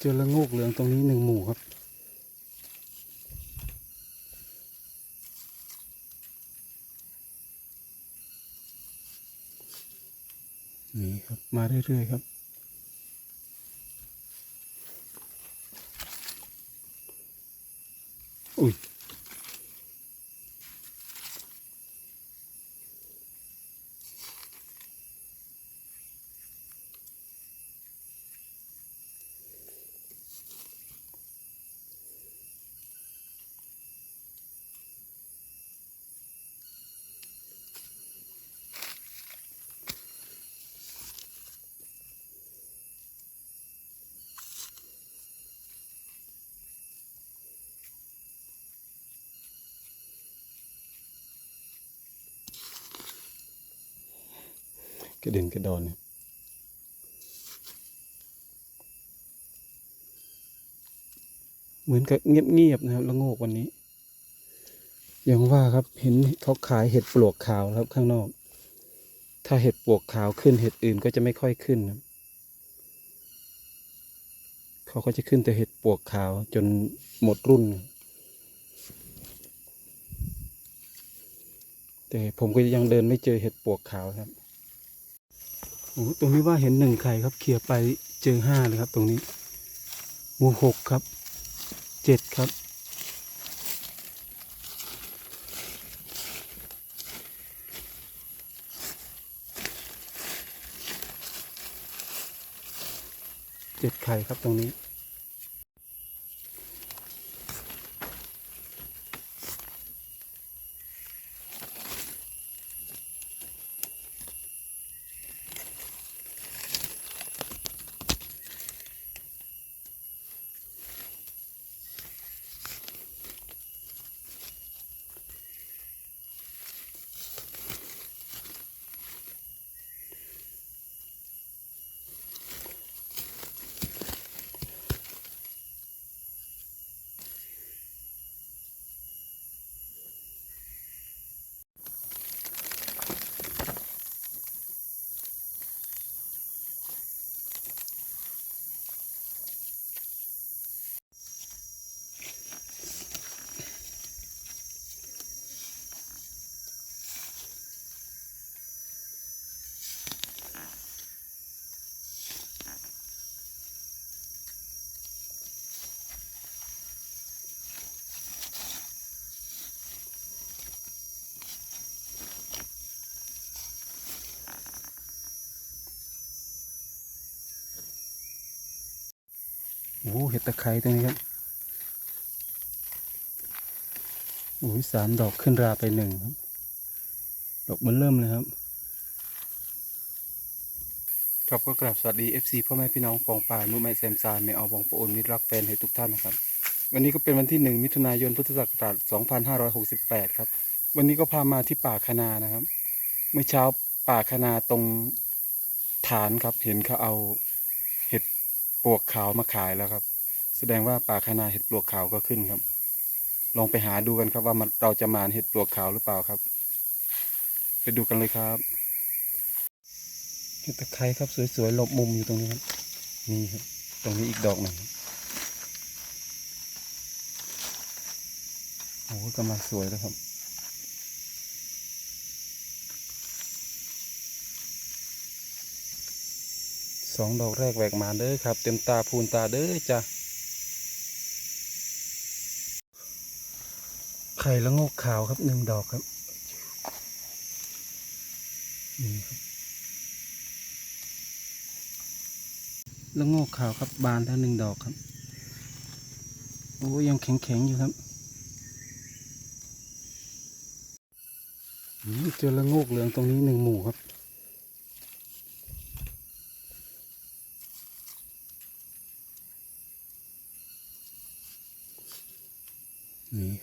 เจอละโงกเหลืองตรงนี้หนึ่งหมู่ครับ นี่ครับ มาเรื่อยๆครับอุ้ย กระเด็นกระดอนเนี่ยเหมือนกับเงียบๆนะครับละโงกวันนี้ อย่างว่าครับเห็นเขาขายเห็ดปลวกขาวครับข้างนอก ถ้าเห็ดปลวกขาวขึ้นเห็ดอื่นก็จะไม่ค่อยขึ้นครับเขาก็จะขึ้นแต่เห็ดปลวกขาวจนหมดรุ่น แต่ผมก็ยังเดินไม่เจอเห็ดปลวกขาวครับ อ้ตรงนี้ว่าเห็นหนึ่งไข่ครับเคลียร์ไปเจอห้าเลยครับตรงนี้หมู่หกครับเจ็ดครับเจ็ดไข่ครับตรงนี้ อ้โหเห็ดตะไคร้ตรงนี้ครับโอ้ยสามดอกขึ้นราไปหนึ่งครับ ดอกมันเริ่มเลยครับ ครับก็กราบสวัสดี FC พ่อแม่พี่น้องปองป่ายมือไม้แซมซานไม่เอาบองปะโอนมิตรรักแฟนให้ทุกท่านนะครับ วันนี้ก็เป็นวันที่หนึ่งมิถุนายนพุทธศักราช2568 ครับ วันนี้ก็พามาที่ป่าคณานะครับ เมื่อเช้าป่าคณาตรงฐานครับ เห็นเขาเอา ปลวกขาวมาขายแล้วครับ แสดงว่าป่าคณาเห็ดปลวกขาวก็ขึ้นครับ ลองไปหาดูกันครับว่ามันเราจะมาเห็ดปลวกขาวหรือเปล่าครับ ไปดูกันเลยครับเห็ดตะไคร้ครับสวยๆหลบมุมอยู่ตรงนี้ครับนี่ครับ ตรงนี้อีกดอกหนึ่งโอ้โหกำลังสวยเลยครับ องดอกแรกแหวกมาเด้อครับ เต็มตาพูนตาเด้อจ้ะไข่ละงกขาวครับหนึ่งดอกครับนี่ครับละงกขาวครับบานแล้วหนึ่งดอกครับโอ้ยังแข็งแข็งๆอยู่ครับเจอละงกเหลืองตรงนี้หนึ่งหมู่ครับ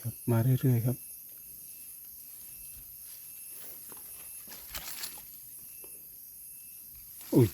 ครับ มาเรื่อย ๆ ครับ อุ้ย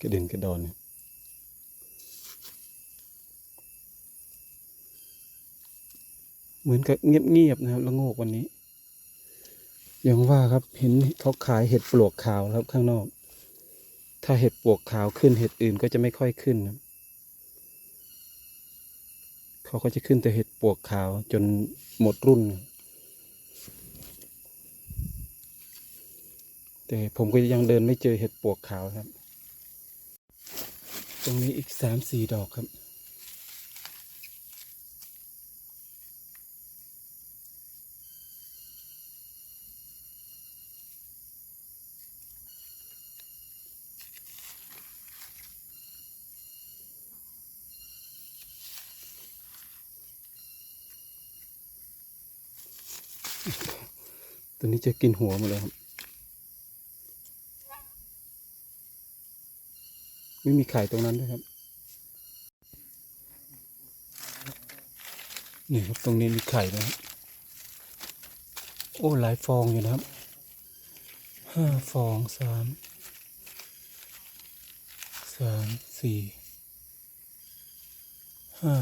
กระเด็นกระดอนเนี่ยเหมือนกับเงียบๆนะครับละโงกวันนี้ อย่างว่าครับเห็นเขาขายเห็ดปลวกขาวครับข้างนอก ถ้าเห็ดปลวกขาวขึ้นเห็ดอื่นก็จะไม่ค่อยขึ้นนะเขาก็จะขึ้นแต่เห็ดปลวกขาวจนหมดรุ่น แต่ผมก็ยังเดินไม่เจอเห็ดปลวกขาวครับ ตรงนี้อีกสามสี่ดอกครับ ตัวนี้จะกินหัวหมดเลยครับ ไม่มีไข่ตรงนั้นด้วยครับนี่ครับตรงนี้มีไข่นะครับโอ้หลายฟองอยู่นะครับห้าฟองสามสามสี่ห้า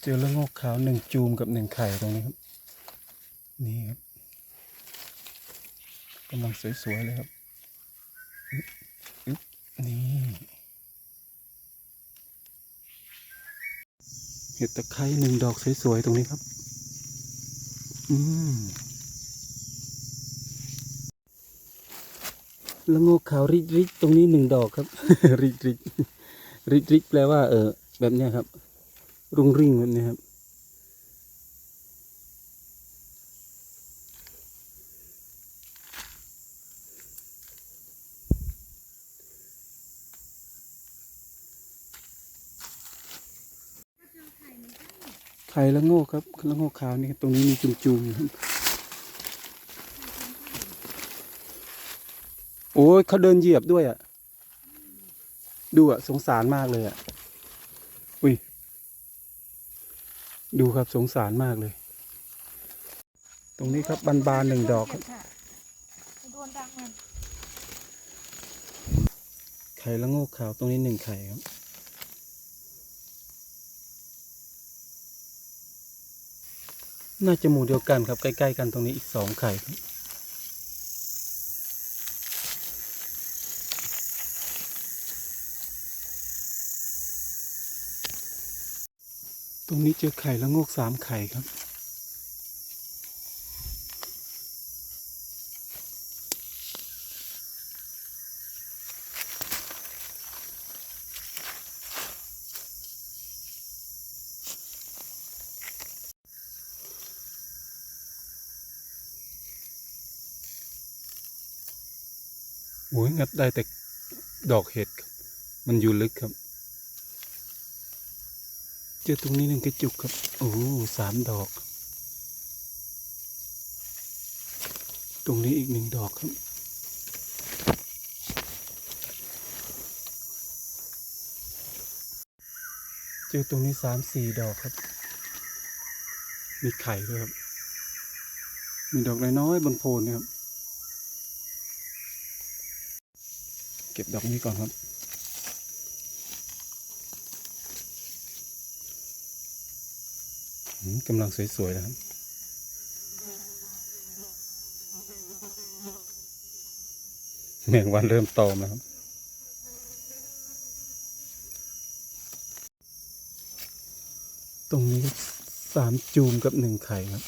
เจอและโงอกขาวหนึ่งจูมกับหนึ่งไข่ตรงนี้ครับ นี่ครับกำลังสวยๆเลยครับอึ๊บอึ๊บนี่เห็ดตะไคร้หนึ่งดอกสวยๆตรงนี้ครับ อืมละโงกขาวริดริดตรงนี้หนึ่งดอกครับ ริดริดริดริดแปลว่า เออแบบนี้ครับ รุ่งริ่งแบบนี้ครับ ไข่ละโงกครับละโงกขาวนี่ตรงนี้มีจุ่มๆอยู่ครับโอ้ยเขาเดินเหยียบด้วยอะ ดูอะ สงสารมากเลยอะ อุ้ย ดูครับสงสารมากเลย ตรงนี้ครับบานบานๆหนึ่งดอกไข่ละโงกขาวตรงนี้หนึ่งไข่ครับ น่าจะหมู่เดียวกันครับใกล้ ๆ กันตรงนี้อีกสองไข่ตรงนี้เจอไข่ละงกสามไข่ครับ โอ้ยงัดได้แต่ดอกเห็ดครับ มันอยู่ลึกครับ เจอตรงนี้หนึ่งกระจุกครับ โอ้สามดอก ตรงนี้อีกหนึ่งดอกครับ เจอตรงนี้สามสี่ดอกครับ มีไข่ด้วยครับ มีดอกน้อยๆบนโพนนะครับ เก็บดอกนี้ก่อนครับ กำลังสวยๆนะครับแมงวันเริ่มตอมแล้วครับ ตรงนี้สามจูมกับหนึ่งไข่ครับ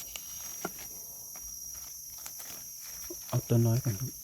เอาตัวน้อยก่อนครับ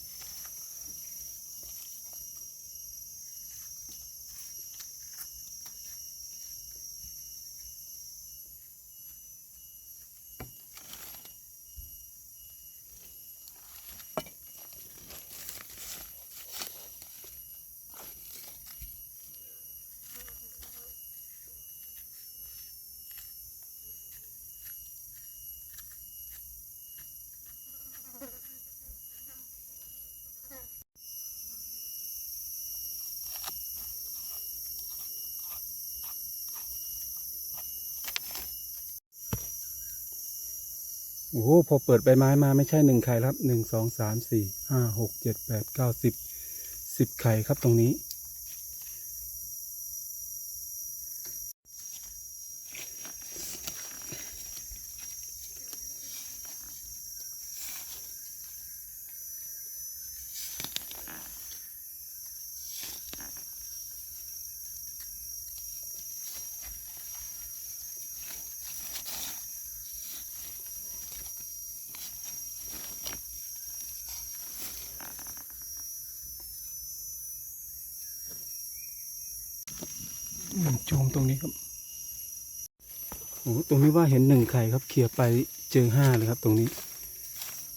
โอ้โหพอเปิดใบไม้มาไม่ใช่หนึ่งไข่ครับหนึ่งสองสามสี่ห้าหกเจ็ดแปดเก้าสิบสิบไข่ครับตรงนี้ จูมตรงนี้ครับโอ้ตรงนี้ว่าเห็นหนึ่งไข่ครับเคลียร์ไปเจอห้าเลยครับ ตรงนี้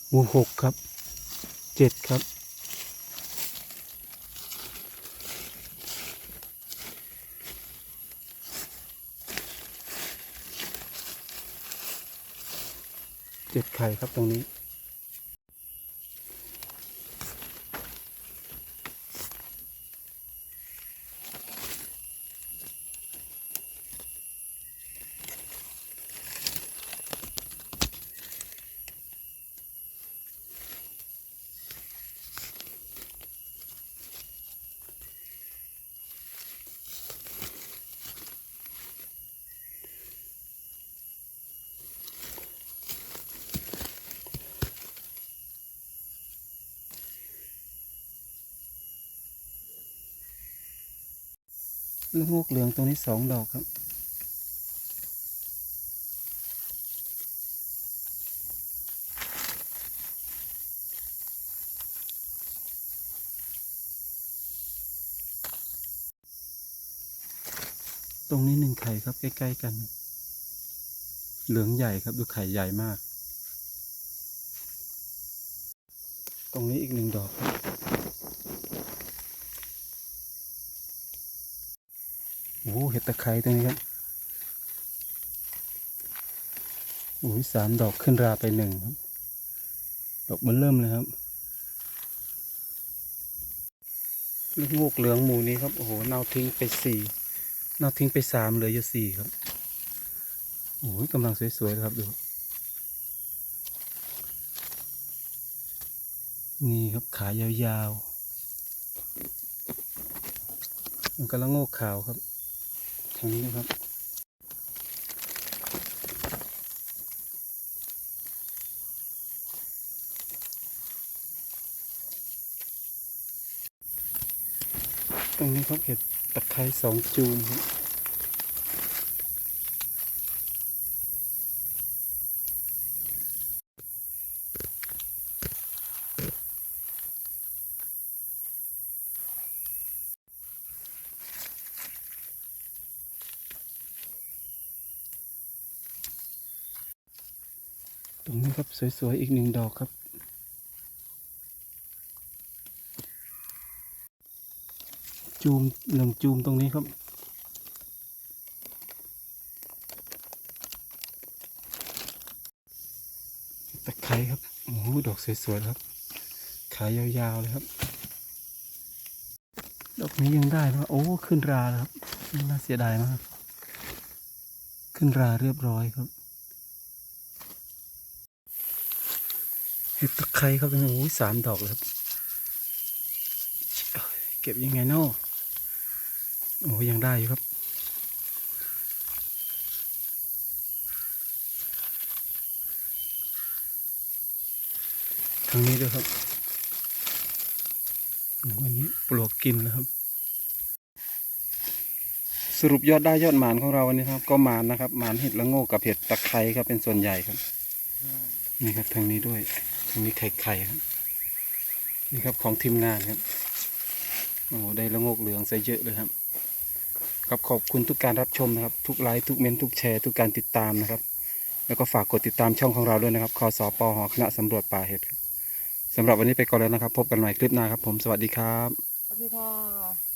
โอ้หกครับเจ็ดครับ เจ็ดไข่ครับตรงนี้ ลูกงกเหลืองตรงนี้สองดอกครับตรงนี้หนึ่งไข่ครับใกล้ ๆ กัน เหลืองใหญ่ครับดูไข่ใหญ่มาก ตรงนี้อีกหนึ่งดอกครับ โอ้โห เห็ดตะไคร้ตรงนี้ครับโอ้ยสามดอกขึ้นราไปหนึ่งครับ ดอกมันเริ่มเลยครับลูกงูกเหลืองหมูนี้ครับ โอ้โห เน่าทิ้งไปสี่ เน่าทิ้งไปสามเหลืออยู่สี่ครับ โอ้ยกำลังสวยๆเลยครับดู นี่ครับขายาวๆยังกำลังโงกขาวครับางนี้นะครับ ตรงนี้ครับเห็ดตะไคร้สองจูนครับ นี้ครับสวยๆอีกหนึ่งดอกครับ จูมหนึ่งจูมตรงนี้ครับตะไคร้ครับโอ้โหดอกสวยๆครับ ขายยาวๆเลยครับ ดอกนี้ยังได้นะโอ้ขึ้นราแล้วครับน่าเสียดายมาก ขึ้นราเรียบร้อยครับ ห็ดตะไคร้ครับโอ้โหสามดอกเลยครับ เก็บยังไงเนาะโอ้ยังได้อยู่ครับ ทางนี้ด้วยครับโอ้อันนี้ปลวกกินแล้วครับ สรุปยอดได้ยอดหมานของเราวันนี้ครับ ก็หมานนะครับหมานเห็ดละโงกกับเห็ดตะไคร้ครับเป็นส่วนใหญ่ครับ นี่ครับทางนี้ด้วย ทางนี้ไข่ไข่ครับนี่ครับของทีมงานครับโอ้ได้ละงกเหลืองซะเยอะเลยครับครับขอบคุณทุกการรับชมนะครับ ทุกไลค์ทุกเมนทุกแชร์ ทุกการติดตามนะครับ แล้วก็ฝากกดติดตามช่องของเราด้วยนะครับคอสอปอหอคณะสำรวจป่าเห็ดสำหรับวันนี้ไปก่อนแล้วนะครับ พบกันใหม่คลิปหน้าครับ ผมสวัสดีครับสวัสดีค่ะ